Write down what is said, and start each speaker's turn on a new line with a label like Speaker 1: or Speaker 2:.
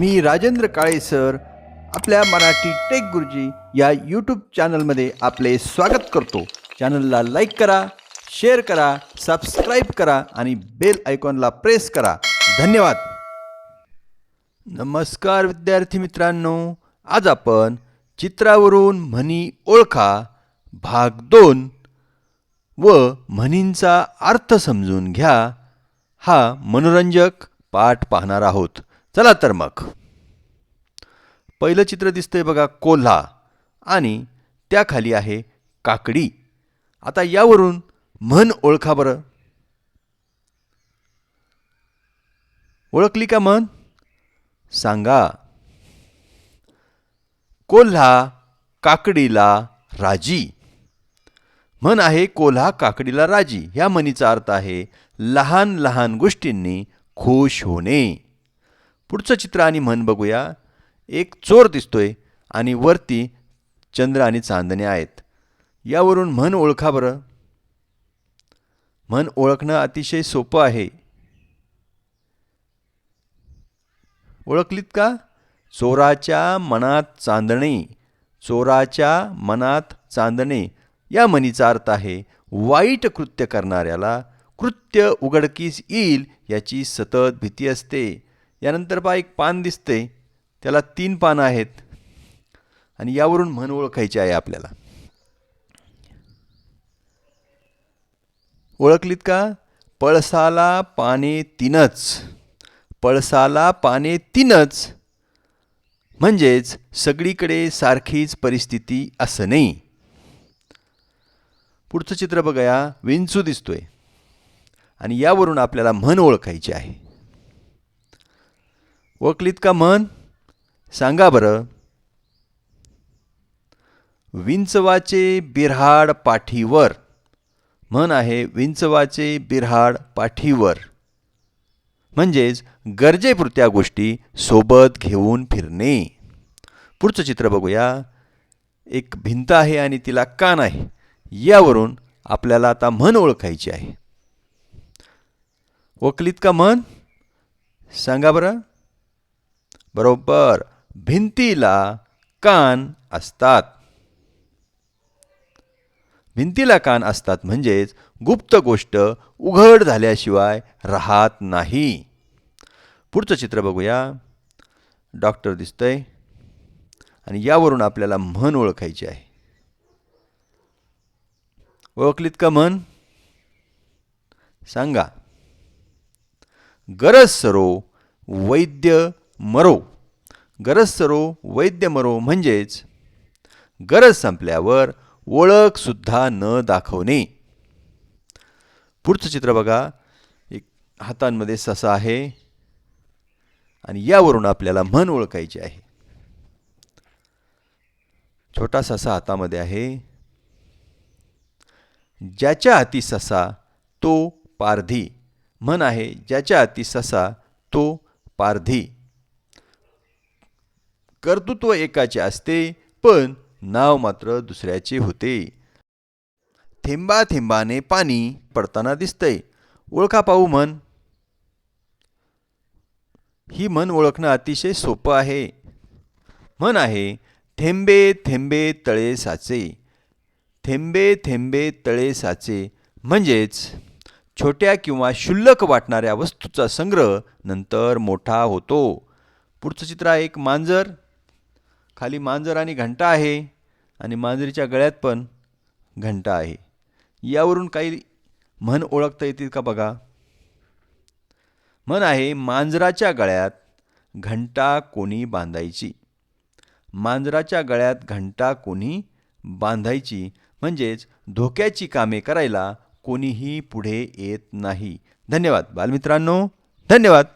Speaker 1: मी Rajendra Kale sir. आपल्या Marathi take गुरुजी या यूट्यूब चॅनलमध्ये आपले स्वागत करतो. चॅनलला लाईक करा शेअर करा सबस्क्राईब करा आणि बेल आयकॉनला प्रेस करा. धन्यवाद. नमस्कार विद्यार्थी मित्रांनो. आज आपण चित्रावरून म्हणी ओळखा भाग दोन. व म्हणींचा अर्थ समजून घ्या. हा मनोरंजक पाठ पाहणार आहोत. चला तर मग. पहिलं चित्र दिसतंय बघा कोल्हा. आणि त्याखाली आहे काकडी. आता यावरून म्हण ओळखा बरं. ओळखली का म्हण? सांगा. कोल्हा काकडीला राजी. म्हण आहे कोल्हा काकडीला राजी. ह्या म्हणीचा अर्थ आहे लहान लहान गोष्टींनी खुश होणे. पुढचं चित्र आणि म्हण बघूया. एक चोर दिसतोय आणि वरती चंद्र आणि चांदणे आहेत. यावरून म्हण ओळखा बरं. म्हण ओळखणं अतिशय सोपं आहे. ओळखलीत का? चोराच्या मनात चांदणे चोराच्या मनात चांदणे. या म्हणीचा अर्थ आहे वाईट कृत्य करणाऱ्याला कृत्य उघडकीस येईल याची सतत भीती असते. यानंतर पहा एक पान दिसते त्याला तीन पानं आहेत. आणि यावरून म्हण ओळखायची आहे आपल्याला. ओळखलीत का? पळसाला पाने तीनच. पळसाला पाने तीनच. म्हणजेच सगळीकडे सारखीच परिस्थिती असं नाही. पुढचं चित्र बघा विंचू दिसतोय. आणि यावरून आपल्याला म्हण ओळखायची आहे. ओळखलीत का म्हण सांगा बरं. विंचवाचे बिऱ्हाड पाठीवर. म्हण आहे विंचवाचे बिऱ्हाड पाठीवर. म्हणजेच गरजेपुरत्या गोष्टी सोबत घेऊन फिरणे. पुढचं चित्र बघूया. एक भिंत आहे आणि तिला कान आहे. यावरून आपल्याला आता म्हण ओळखायची आहे. वकलीत का म्हण सांगा बरं. बरोबर. भिंतीला कान असतात. भिंतीला कान असतात म्हणजेच गुप्त गोष्ट उघड झाल्याशिवाय राहत नाही. पुढचं चित्र बघूया. डॉक्टर दिसतंय. आणि यावरून आपल्याला म्हण ओळखायची आहे. ओळखलीत का म्हण? सांगा. गरज सरो वैद्य मरो. गरज सरो वैद्य मरो म्हणजेच गरज संपल्यावर ओळखसुद्धा न दाखवणे. पुढचं चित्र बघा. एक हातांमध्ये ससा आहे आणि यावरून आपल्याला म्हण ओळखायची आहे. छोटा ससा हातामध्ये आहे. ज्याच्या हाती ससा तो पारधी. म्हण आहे ज्याच्या हाती ससा तो पारधी. कर्तृत्व एकाचे असते पण नाव मात्र दुसऱ्याचे होते. थेंबा थेंबाने पाणी पडताना दिसतंय. ओळखा पाहू म्हण. ही म्हण ओळखणं अतिशय सोपं आहे. म्हण आहे थेंबे थेंबे तळे साचे. थेंबे थेंबे तळे साचे. म्हणजेच छोट्या किंवा क्षुल्लक वाटणाऱ्या वस्तूचा संग्रह नंतर मोठा होतो. पुढचं चित्र आहे एक मांजर. खाली मांजर आणि घंटा आहे आणि मांजरीच्या गळ्यात पण घंटा आहे. यावरून काही म्हण ओळखता येतील का बघा? म्हण आहे मांजराच्या गळ्यात घंटा कोणी बांधायची? मांजराच्या गळ्यात घंटा कोणी बांधायची? म्हणजेच धोक्याची कामे करायला कोणीही पुढे येत नाही. धन्यवाद. बालमित्रांनो धन्यवाद.